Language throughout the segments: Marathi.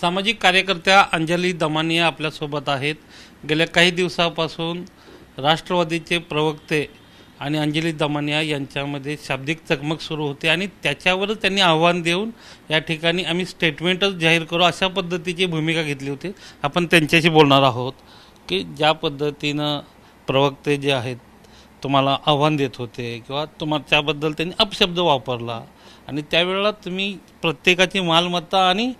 सामाजिक कार्यकर्त्या अंजली दमानिया आपल्यासोबत आहेत. गेल्या काही दिवसापासून राष्ट्रवादीचे प्रवक्ते आणि अंजली दमानिया यांच्यामध्ये शाब्दिक चकमक सुरू होते आणि त्याच्यावरच त्यांनी आव्हान देऊन या ठिकाणी आम्ही स्टेटमेंटच जाहीर करू अशा पद्धतीची भूमिका घेतली होती. आपण त्यांच्याशी बोलणार आहोत की ज्या पद्धतीनं प्रवक्ते जे आहेत तुम्हाला आव्हान देत होते किंवा तुम्हा त्याबद्दल त्यांनी अपशब्द वापरला आणि त्यावेळेला तुम्ही प्रत्येकाची मालमत्ता आणि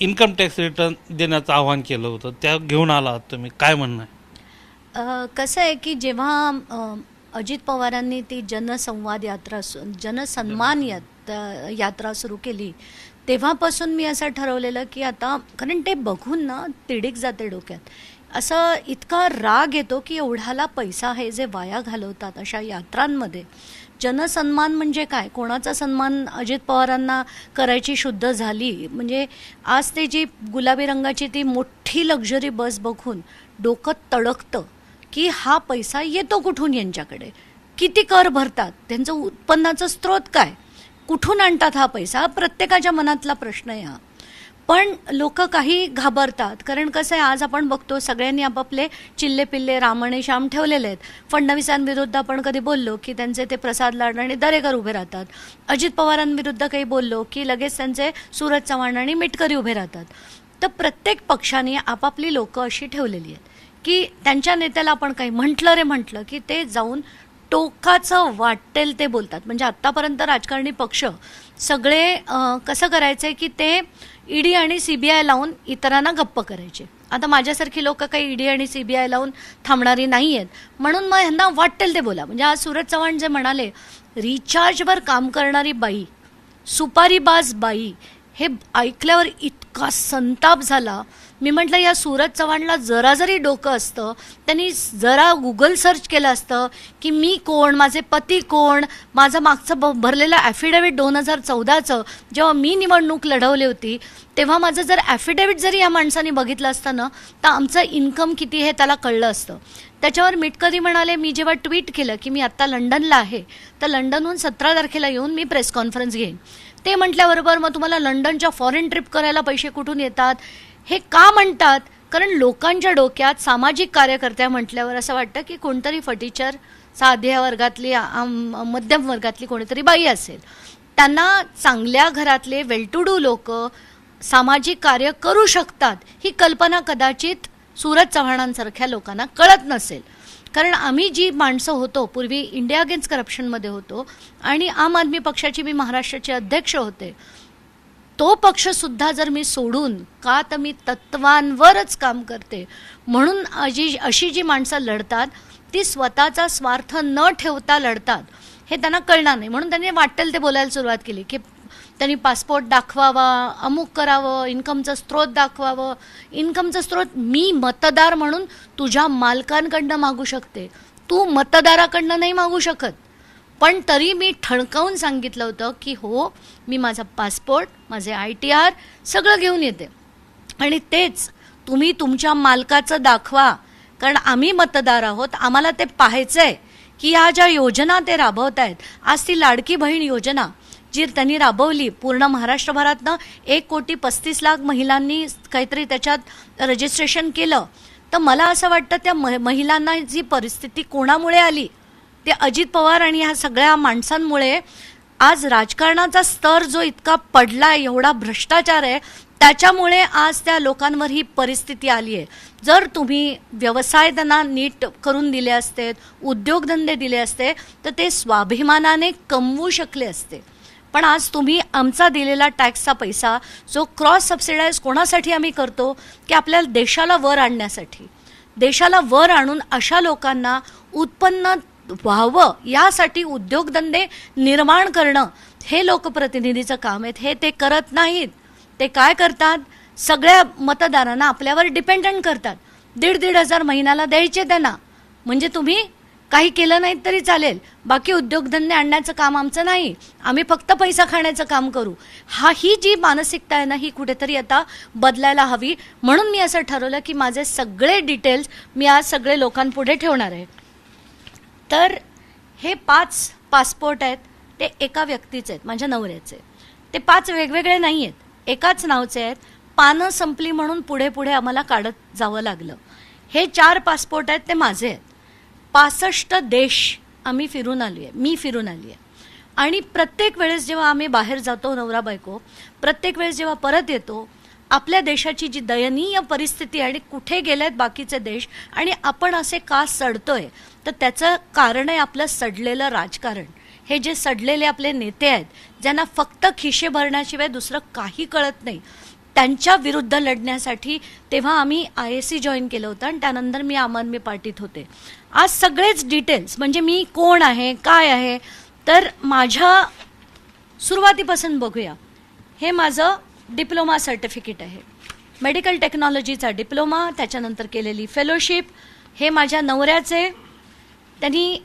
इन्कम टॅक्स रिटर्न देण्याचं आवाहन केलं होतं. त्या घेऊन आला आहात तुम्ही. काय म्हणणं आहे? कसं आहे की जेव्हा अ, अजित पवारांनी ती जनसंवाद यात्रा सु- जनसन्मान यात यात्रा सुरू केली तेव्हापासून मी असं ठरवलेलं की आता कारण ते बघून ना तिडीक जाते डोक्यात. असं इतका राग येतो की एवढ्याला पैसा हे जे वाया घालवतात अशा यात्रांमध्ये जनसन्मान म्हणजे काय? कोणाचा सन्मान अजित पवारांना करायची शुद्ध झाली? म्हणजे आज ते जी गुलाबी रंगाची ती मोठी लक्झरी बस बघून डोकं तडकतं की हा पैसा येतो कुठून यांच्याकडे? किती कर भरतात? त्यांचं उत्पन्नाचं स्रोत काय? कुठून आणतात हा पैसा? हा प्रत्येकाच्या मनातला प्रश्न आहे हा. पण लोक काही घाबरतात. कारण कसं आहे आज आपण बघतो सगळ्यांनी आपापले चिल्ले पिल्ले रामणे श्याम ठेवलेले आहेत. फडणवीसांविरुद्ध आपण कधी बोललो की त्यांचे ते प्रसाद लाड आणि दरेकर उभे राहतात. अजित पवारांविरुद्ध काही बोललो की लगेच त्यांचे सूरज चव्हाण आणि मिटकरी उभे राहतात. तर प्रत्येक पक्षाने आपापली लोकं अशी ठेवलेली आहेत की त्यांच्या नेत्याला आपण काही म्हटलं रे म्हटलं की ते जाऊन टोकाचं वाटेल ते बोलतात. म्हणजे आत्तापर्यंत राजकारणी पक्ष सगळे कसं करायचे की ते ईडी आणि सीबीआय लावून इतरांना गप्प करायचे. आता माझ्यासारखी लोक काही ईडी आणि सीबीआय लावून थांबणारी नाही आहेत म्हणून मग ह्यांना वाटेल ते बोला. म्हणजे आज सूरज चव्हाण जे म्हणाले रिचार्जवर काम करणारी बाई सुपारीबाज बाई हे ऐकल्यावर इतका संताप झाला. मी म्हटलं या सूरज चव्हाणला जरा जरी डोकं असतं त्यांनी जरा गुगल सर्च केलं असतं की मी कोण माझे पती कोण माझं मागचं ब भरलेलं ॲफिडेव्हिट दोन हजार चौदाचं जेव्हा मी निवडणूक लढवली होती तेव्हा माझं जर ॲफिडेव्हिट जरी या माणसाने बघितलं असतं ना तर आमचं इन्कम किती हे त्याला कळलं असतं. त्याच्यावर मिटकरी म्हणाले मी जेव्हा ट्विट केलं की मी आत्ता लंडनला आहे तर लंडनहून सतरा तारखेला येऊन मी प्रेस कॉन्फरन्स घेईन. ते म्हटल्याबरोबर मग तुम्हाला लंडनच्या फॉरेन ट्रिप करायला पैसे कुठून येतात? हे का म्हणतात? कारण लोकांच्या डोक्यात सामाजिक कार्यकर्त्या म्हटल्यावर असं वाटतं की कोणतरी फटीचर साध्या वर्गातली आम- मध्यम वर्गातली कोणीतरी बाई असेल. त्यांना चांगल्या घरातले वेल टू डू लोक सामाजिक कार्य करू शकतात ही कल्पना कदाचित सूरज चव्हाणांसारख्या लोकांना कळत नसेल. कारण आम्ही जी माणसं होतो पूर्वी इंडिया अगेन्स्ट करप्शनमध्ये होतो आणि आम आदमी पक्षाची मी महाराष्ट्राचे अध्यक्ष होते तो पक्ष सुद्धा जर मी सोडून का तर मी तत्वांवरच काम करते. म्हणून अजी अशी जी माणसं लढतात ती स्वतःचा स्वार्थ न ठेवता लढतात हे त्यांना कळणार नाही. म्हणून त्यांनी वाटेल ते बोलायला सुरुवात केली की त्यांनी पासपोर्ट दाखवावा अमुक करावं इन्कमचं स्रोत दाखवावं. इन्कमचं स्रोत मी मतदार म्हणून तुझ्या मालकांकडनं मागू शकते. तू मतदाराकडनं नाही मागू शकत. पण तरी मी ठणकावून सांगितलं होतं की हो मी माझा पासपोर्ट माझे आय टी आर सगळं घेऊन येते. आणि तेच तुम्ही तुमच्या मालकाचं दाखवा. कारण आम्ही मतदार आहोत आम्हाला ते पाहायचं आहे की ह्या ज्या योजना ते राबवत आहेत आज ती लाडकी बहीण योजना जी त्यांनी राबवली पूर्ण महाराष्ट्रभरातनं एक कोटी पस्तीस लाख महिलांनी काहीतरी त्याच्यात रजिस्ट्रेशन केलं. तर मला असं वाटतं त्या महिलांना जी परिस्थिती कोणामुळे आली? ते अजित पवार आणि ह्या सगळ्या माणसांमुळे आज राजकारणाचा स्तर जो इतका पडला एवढा भ्रष्टाचार आहे त्याच्यामुळे आज त्या लोकांवर ही परिस्थिती आली आहे जर तुम्ही व्यवसाय त्यांना नीट करून दिले असते उद्योगधंदे दिले असते तर ते स्वाभिमानाने कमवू शकले असते. पण आज तुम्ही आमचा दिलेला टॅक्सचा पैसा जो क्रॉस सबसिडाईज कोणासाठी आम्ही करतो की आपल्या देशाला वर आणण्यासाठी. देशाला वर आणून अशा लोकांना उत्पन्न व्हावं यासाठी उद्योगधंदे निर्माण करणं हे लोकप्रतिनिधीचं काम आहे हे ते करत नाहीत. ते काय करतात? सगळ्या मतदारांना आपल्यावर डिपेंडंट करतात. दीड दीड हजार महिन्याला द्यायचे त्यांना. म्हणजे तुम्ही काही केलं नाही तरी चालेल. बाकी उद्योगधंदे आणण्याचं काम आमचं नाही. आम्ही फक्त पैसा खाण्याचं काम करू. हा ही जी मानसिकता आहे ना ही कुठेतरी आता बदलायला हवी. म्हणून मी असं ठरवलं की माझे सगळे डिटेल्स मी आज सगळे लोकांपुढे ठेवणार आहे. तर हे पाच पासपोर्ट आहेत ते एका व्यक्तीचे आहेत माझ्या नवऱ्याचे ते पाच वेगवेगळे नाही आहेत एकाच नावचे आहेत. पानं संपली म्हणून पुढे पुढे आम्हाला काढत जावं लागलं. हे चार पासपोर्ट आहेत ते माझे आहेत. पासष्ट देश आम्ही फिरून आलो आहे मी फिरून आली आहे आणि प्रत्येक वेळेस जेव्हा आम्ही बाहेर जातो नवरा बायको प्रत्येक वेळेस जेव्हा परत येतो आपल्या देशाची जी दयनीय परिस्थिती आणि कुठे गेलेत बाकीचे देश आणि आपण असे का सडतोय तर त्याचं कारण आहे आपलं सडलेलं राजकारण. हे जे सडलेले आपले नेते आहेत ज्यांना फक्त खिशे भरण्याशिवाय दुसरं काही कळत नाही त्यांच्या विरुद्ध लढण्यासाठी तेव्हा आम्ही आय एस सी जॉईन केलं होतं आणि त्यानंतर मी आम आदमी पार्टीत होते. आज सगळेच डिटेल्स म्हणजे मी कोण आहे काय आहे तर माझ्या सुरुवातीपासून बघूया. हे माझं डिप्लोमा सर्टिफिकेट आहे. मेडिकल टेक्नॉलॉजीचा डिप्लोमा त्याच्यानंतर केलेली फेलोशिप हे माझ्या नवऱ्याचे. त्यांनी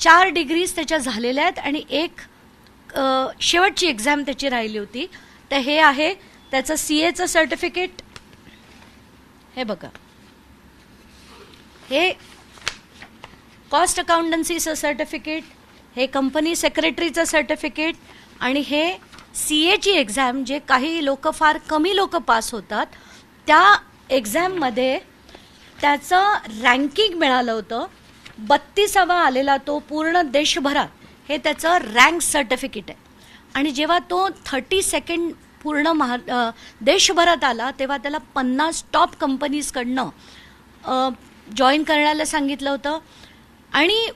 चार डिग्रीज त्याच्या झालेल्या आहेत आणि एक शेवटची एक्झाम त्याची राहिली होती. तर हे आहे त्याचं सी एचं सर्टिफिकेट. हे बघा. हे कॉस्ट अकाउंटन्सीचं सर्टिफिकेट हे कंपनी सेक्रेटरीचं सर्टिफिकेट आणि हे सी एची एक्झाम जे काही लोक फार कमी लोक पास होतात त्या एक्झाममध्ये त्याचं रँकिंग मिळालं होतं. बत्तीसावा आलेला तो पूर्ण देशभरात हे त्याचं रँक सर्टिफिकेट आहे. आणि जेव्हा तो थर्टी सेकंड पूर्ण महा देशभरात आला तेव्हा त्याला पन्नास टॉप कंपनीजकडनं जॉईन करण्याला सांगितलं होतं. आणि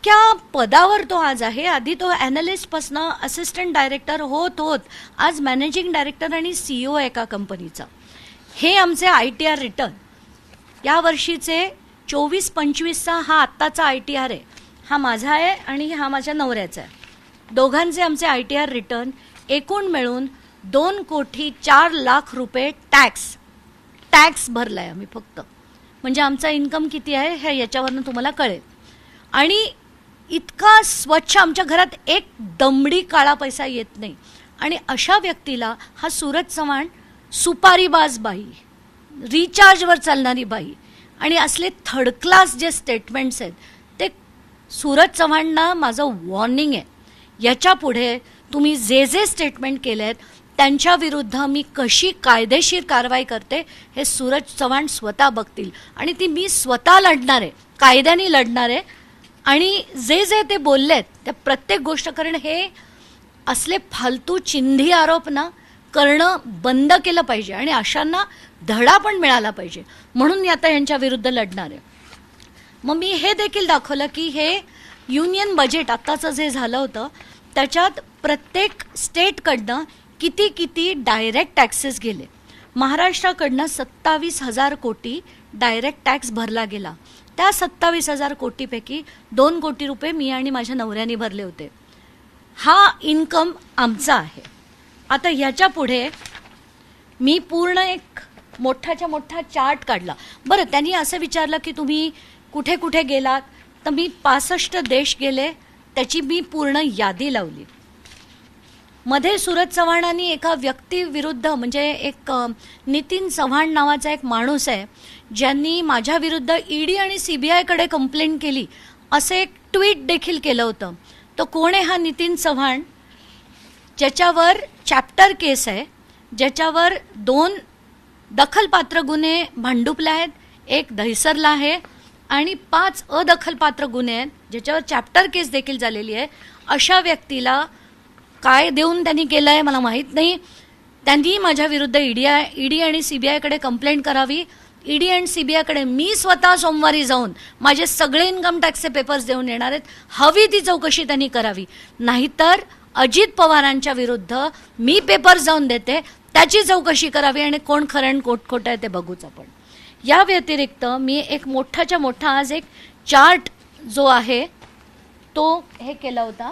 इतक्या पदावर तो आज आहे. आधी तो ॲनालिस्टपासनं असिस्टंट डायरेक्टर होत होत आज मॅनेजिंग डायरेक्टर आणि सीईओ ओ एका कंपनीचा हे आमचे आय टी आर रिटर्न या वर्षीचे चोवीस पंचवीसचा हा आत्ताचा आय टी आर आहे. हा माझा आहे आणि हा माझ्या नवऱ्याचा आहे. दोघांचे आमचे आय टी आर रिटर्न एकूण मिळून दोन कोटी चार लाख रुपये टॅक्स टॅक्स भरला आहे आम्ही फक्त. म्हणजे आमचा इन्कम किती आहे हे याच्यावरनं तुम्हाला कळेल. आणि इतका स्वच्छ आमच्या घरात एक दमडी काळा पैसा येत नाही. आणि अशा व्यक्तीला हा सूरज चव्हाण सुपारीबाज बाई रिचार्जवर चालणारी बाई आणि असले थर्ड क्लास जे स्टेटमेंट्स आहेत ते सूरज चव्हाणना माझं वॉर्निंग आहे. याच्यापुढे तुम्ही जे जे स्टेटमेंट केले आहेत त्यांच्या विरुद्ध मी कशी कायदेशीर कारवाई करते हे सूरज चव्हाण स्वतः बघतील. आणि ती मी स्वतः लढणार आहे. कायद्याने लढणार आहे. आणि जे जे ते बोललेत त्या प्रत्येक गोष्ट कारण हे असले फालतू चिंधी आरोप ना करणं बंद केलं पाहिजे आणि अशांना धडा पण मिळाला पाहिजे. म्हणून मी आता यांच्या विरुद्ध लढणार आहे. मग मी हे देखील दाखवलं की हे युनियन बजेट आत्ताचं जे झालं होतं त्याच्यात प्रत्येक स्टेटकडनं किती किती डायरेक्ट टॅक्सेस गेले. महाराष्ट्राकडनं सत्तावीस हजार कोटी डायरेक्ट टॅक्स भरला गेला. त्या सत्तावीस हजार कोटीपैकी दोन कोटी रुपये मी आणि माझ्या नवऱ्याने भरले होते. हा इन्कम आमचा आहे. आता ह्याच्या पुढे मी पूर्ण एक मोठाच्या मोठा चार्ट काढला. बरं त्यांनी असं विचारलं की तुम्ही कुठे कुठे गेलात? तर मी पासष्ट देश गेले त्याची मी पूर्ण यादी लावली. मध्ये सुरज चव्हाणांनी एका व्यक्तीविरुद्ध म्हणजे एक नितीन चव्हाण नावाचा एक माणूस आहे ज्यांनी माझ्या विरुद्ध डी आणि सी बी आयकडे कंप्लेंट केली असं एक ट्विट देखील केलं होतं. तो कोण आहे हा नितीन चव्हाण? ज्याच्यावर चॅप्टर केस आहे ज्याच्यावर दोन दखलपात्र गुन्हे भांडुपले आहेत एक दहिसरला आहे आणि पाच अदखलपात्र गुन्हे आहेत ज्याच्यावर चॅप्टर केस देखील झालेली आहे अशा व्यक्तीला काय देऊन त्यांनी केलं आहे मला माहीत नाही. त्यांनी माझ्या विरुद्ध ईडी ईडी आणि सीबीआयकडे कंप्लेंट करावी. ईडी अँड सीबीआयकडे मी स्वतः सोमवारी जाऊन माझे सगळे इन्कम टॅक्सचे पेपर्स देऊन येणार आहेत. हवी ती चौकशी त्यांनी करावी. नाहीतर अजित पवारांच्या विरुद्ध मी पेपर जाऊन देते त्याची चौकशी करावी आणि कोण खरं कोट खोटं आहे ते बघूच आपण. या व्यतिरिक्त मी एक मोठाच्या मोठा आज एक चार्ट जो आहे तो हे केला होता.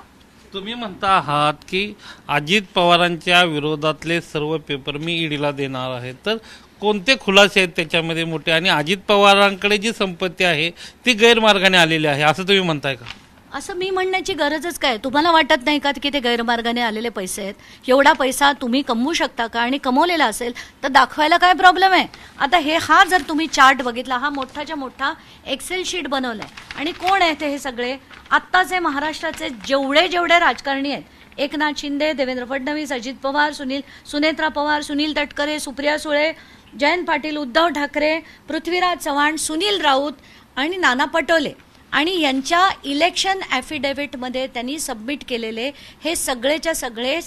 तुम्ही म्हणता आहात की अजित पवारांच्या विरोधातले सर्व पेपर मी ईडीला देणार आहे. तर कोणते खुलासे आहेत त्याच्यामध्ये मोठे? आणि अजित पवारांकडे जी संपत्ती आहे ती गैरमार्गाने आलेली आहे. असं तुम्ही म्हणताय का? असं मी म्हणण्याची गरजच काय? तुम्हाला वाटत नाही का की ते गैरमार्गाने आलेले पैसे आहेत? एवढा पैसा तुम्ही कमवू शकता का? आणि कमवलेला असेल तर दाखवायला काय प्रॉब्लेम आहे? आता हे हा जर तुम्ही चार्ट बघितला हा मोठाच्या मोठा एक्सेल शीट बनवलाय. आणि कोण आहे ते हे सगळे? आत्ताचे महाराष्ट्राचे जेवढे जेवढे राजकारणी आहेत एकनाथ शिंदे देवेंद्र फडणवीस अजित पवार सुनील सुनेत्रा पवार सुनील तटकरे सुप्रिया सुळे जयंत पाटील उद्धव ठाकरे पृथ्वीराज चव्हाण सुनील राऊत आणि नाना पटोले. आणि यांच्या इलेक्शन ॲफिडेव्हिटमध्ये त्यांनी सबमिट केलेले हे सगळेच्या सगळे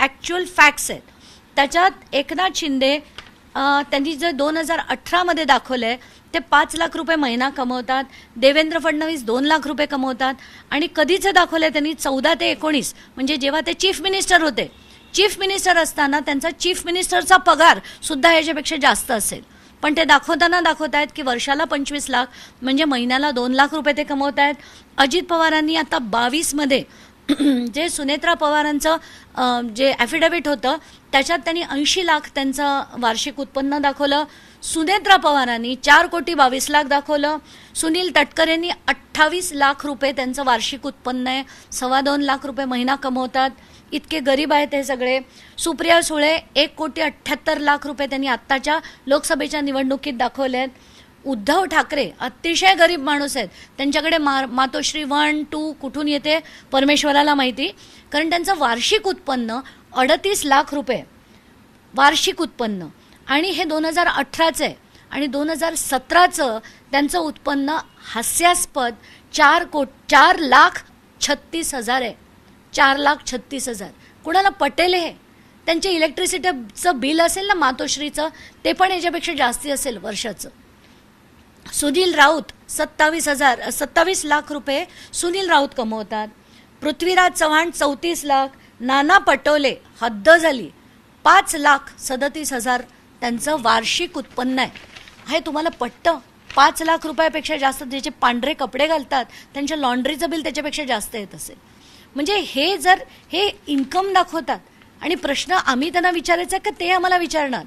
ॲक्च्युअल फॅक्ट्स आहेत. त्याच्यात एकनाथ शिंदे त्यांनी जे दोन हजार अठरामध्ये दाखवलं आहे ते पाच लाख रुपये महिना कमवतात देवेंद्र फडणवीस दोन लाख रुपये कमवतात आणि कधीचं दाखवलं आहे त्यांनी? चौदा ते एकोणीस. म्हणजे जेव्हा ते चीफ मिनिस्टर होते चीफ मिनिस्टर असताना त्यांचा चीफ मिनिस्टरचा पगार सुद्धा याच्यापेक्षा जास्त असेल. पण ते दाखवताना दाखवत आहेत की वर्षाला पंचवीस लाख म्हणजे महिन्याला दोन लाख रुपये ते कमवत आहेत अजित पवारांनी आता बावीसमध्ये जे सुनेत्रा पवारांचं जे ॲफिडेव्हिट होतं त्याच्यात त्यांनी ऐंशी लाख त्यांचं वार्षिक उत्पन्न दाखवलं. सुनेत्रा पवारांनी चार कोटी बावीस लाख दाखवलं. सुनील तटकरेंनी अठ्ठावीस लाख रुपये त्यांचं वार्षिक उत्पन्न आहे. सव्वा दोन लाख रुपये महिना कमवतात. इतके गरीब आहेत हे सगळे. सुप्रिया सुळे एक कोटी अठ्ठ्याहत्तर लाख रुपये त्यांनी आत्ताच्या लोकसभेच्या निवडणुकीत दाखवले आहेत. उद्धव ठाकरे अतिशय गरीब माणूस आहेत. त्यांच्याकडे मा मातोश्री वन टू कुठून येते परमेश्वराला माहिती? कारण त्यांचं वार्षिक उत्पन्न अडतीस लाख रुपये. वार्षिक उत्पन्न. आणि हे दोन हजार अठराचं आहे. आणि दोन हजार सतराचं त्यांचं उत्पन्न हास्यास्पद चार कोट चार लाख छत्तीस हजार आहे. चार लाख छत्तीस हजार. कुणाला पटेल हे? त्यांचे इलेक्ट्रिसिटीचं बिल असेल ना मातोश्रीचं ते पण याच्यापेक्षा जास्ती असेल वर्षाचं. सुनील राऊत सत्तावीस हजार सत्तावीस लाख रुपये सुनील राऊत कमवतात. पृथ्वीराज चव्हाण चौतीस लाख नाना पटोले हद्द झाली पाच लाख सदतीस हजार त्यांचं वार्षिक उत्पन्न आहे. हे तुम्हाला पटतं? पाच लाख रुपयापेक्षा जास्त ज्याचे पांढरे कपडे घालतात त्यांच्या लॉन्ड्रीचं बिल त्याच्यापेक्षा जास्त येत असेल. म्हणजे हे जर हे इन्कम दाखवतात आणि प्रश्न आम्ही त्यांना विचारायचा आहे का ते आम्हाला विचारणार?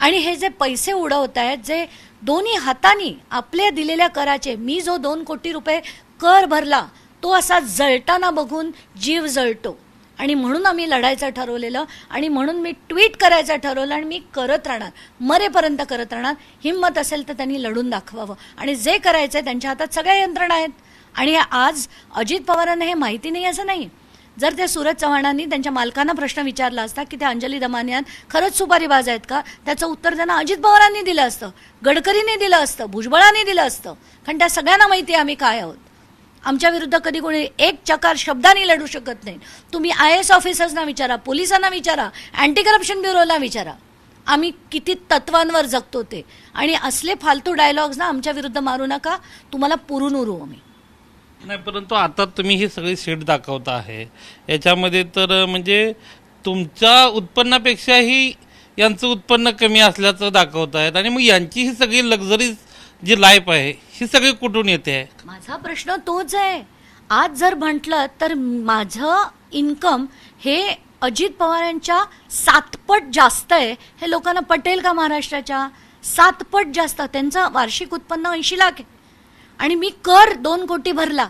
आणि हे जे पैसे उडवत आहेत जे दोन्ही हातानी आपल्या दिलेल्या कराचे मी जो दोन कोटी रुपये कर भरला तो असा जळताना बघून जीव जळतो. आणि म्हणून आम्ही लढायचं ठरवलेलं आणि म्हणून मी ट्विट करायचं ठरवलं आणि मी करत राहणार मरेपर्यंत करत राहणार हिंमत असेल तर त्यांनी लढून दाखवावं. आणि जे करायचं आहे त्यांच्या हातात सगळ्या यंत्रणा आहेत. आणि आज अजित पवारांना हे माहिती नाही असं नाही. जर त्या सूरज चव्हाणांनी त्यांच्या मालकांना प्रश्न विचारला असता की त्या अंजली दमानियान खरंच सुपारीबाज आहेत का त्याचं उत्तर त्यांना अजित पवारांनी दिलं असतं गडकरींनी दिलं असतं भुजबळांनी दिलं असतं. कारण त्या सगळ्यांना माहिती आहे आम्ही काय आहोत. आमच्या विरुद्ध कधी कोणी एक चकार शब्दाने लढू शकत नाही. तुम्ही आय एस ऑफिसर्सना विचारा पोलिसांना विचारा अँटी करप्शन ब्युरोला विचारा. आम्ही किती तत्वांवर जगतो ते. आणि असले फालतू डायलॉग्स ना आमच्या विरुद्ध मारू नका तुम्हाला पुरून उरू आम्ही. नाही परंतु आता तुम्ही ही सगळी सीट दाखवता आहे. याच्यामध्ये तर म्हणजे तुमच्या उत्पन्नापेक्षाही यांचं उत्पन्न कमी असल्याचं दाखवत आहेत. आणि मग यांची ही सगळी लक्झरी जी लाईफ आहे ही सगळी कुठून येते? आहे माझा प्रश्न तोच आहे. आज जर म्हटलं तर माझं इन्कम हे अजित पवारांच्या सातपट जास्त आहे. हे लोकांना पटेल का महाराष्ट्राच्या? सातपट जास्त. त्यांचं वार्षिक उत्पन्न ऐंशी लाख आहे. आणि मी कर दोन कोटी भरला.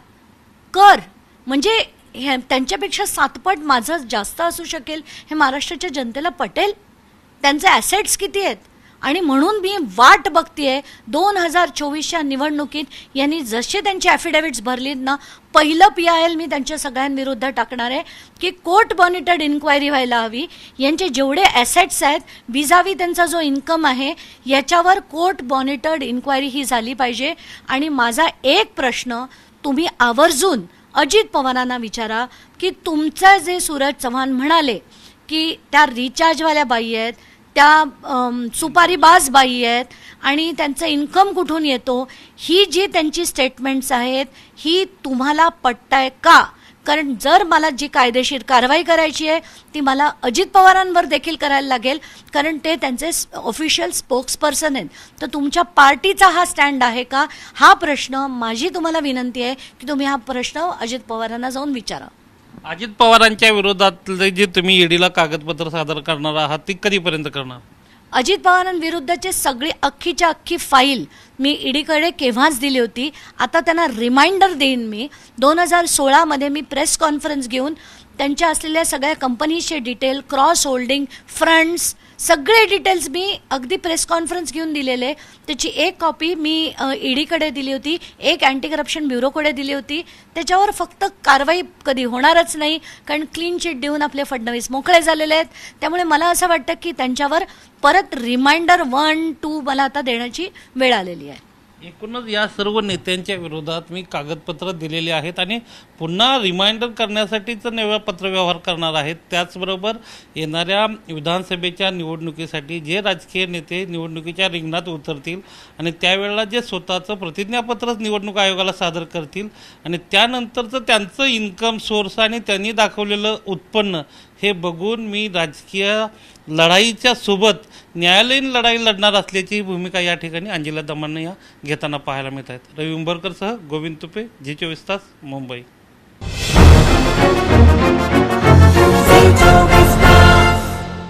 कर. म्हणजे हे त्यांच्यापेक्षा सातपट माझं जास्त असू शकेल हे महाराष्ट्राच्या जनतेला पटेल? त्यांचे ॲसेट्स किती आहेत? आणि म्हणून मी वाट बघतीये दोन हजार चोवीसच्या निवडणुकीत यांनी जसे त्यांची ॲफिडेव्हिट्स भरलीत ना पहिलं पी आय एल मी त्यांच्या सगळ्यांविरुद्ध टाकणार आहे की कोर्ट मॉनिटर्ड इन्क्वायरी व्हायला हवी. यांचे जेवढे ॲसेट्स आहेत विजावी त्यांचा जो इन्कम आहे याच्यावर कोर्ट मॉनिटर्ड इन्क्वायरी ही झाली पाहिजे. आणि माझा एक प्रश्न तुम्ही आवर्जून अजित पवारांना विचारा की तुमचं जे सूरज चव्हाण म्हणाले की त्या रिचार्जवाल्या बाई आहेत त्या सुपारी बाज बाई आहेत आणि त्यांचं इन्कम कुठून येतो ही जी त्यांची स्टेटमेंट्स आहेत ही तुम्हाला पटताय का? कारण जर मला जी कायदेशीर कारवाई करायची आहे ती मला अजित पवारांवर देखील करायला लागेल कारण ते त्यांचे ऑफिशियल स्पोक्सपर्सन आहेत. तर तुमच्या पार्टीचा हा स्टँड आहे का? हा प्रश्न माझी तुम्हाला विनंती आहे की तुम्ही हा प्रश्न अजित पवारांना जाऊन विचारा. अजित पवारांच्या विरोधातले जे तुम्ही ईडीला कागदपत्र सादर करणार आहात ती कधीपर्यंत करणार? अजित पवारांविरुद्धचे सगळी अख्खीच्या अख्खी फाईल मी ईडीकडे केव्हाच दिली होती आता त्यांना रिमाइंडर देईन मी. दोन हजार सोळामध्ये मी प्रेस कॉन्फरन्स घेऊन त्यांच्या असलेल्या सगळ्या कंपनीजचे डिटेल क्रॉस होल्डिंग फ्रंट्स सगळे डिटेल्स मी अगदी प्रेस कॉन्फरन्स घेऊन दिलेले. त्याची एक कॉपी मी ईडीकडे दिली होती एक अँटी करप्शन ब्युरोकडे दिली होती. त्याच्यावर फक्त कारवाई कधी होणारच नाही कारण क्लीन चिट देऊन आपले फडणवीस मोकळे झालेले आहेत. त्यामुळे मला असं वाटतं की त्यांच्यावर परत रिमाइंडर वन टू मला आता देण्याची वेळ आलेली आहे. एकूणच या सर्व नेत्यांच्या विरोधात मी कागदपत्र दिलेली आहेत आणि पुन्हा रिमाइंडर करण्यासाठीच नव्या पत्रव्यवहार करणार आहेत. त्याचबरोबर येणाऱ्या विधानसभेच्या निवडणुकीसाठी जे राजकीय नेते निवडणुकीच्या रिंगणात उतरतील आणि त्यावेळेला जे स्वतःचं प्रतिज्ञापत्रच निवडणूक आयोगाला सादर करतील आणि त्यानंतरचं त्यांचं इन्कम सोर्स आणि त्यांनी दाखवलेलं उत्पन्न हे बघून मी राजकीय लढाईच्या सोबत न्यायालयीन लढाई लढणार असल्याची भूमिका या ठिकाणी अंजिला दमांना या घेताना पाहायला मिळत आहेत. रवी उंबरकरसह गोविंद तुपे जी चोवीस तास मुंबई.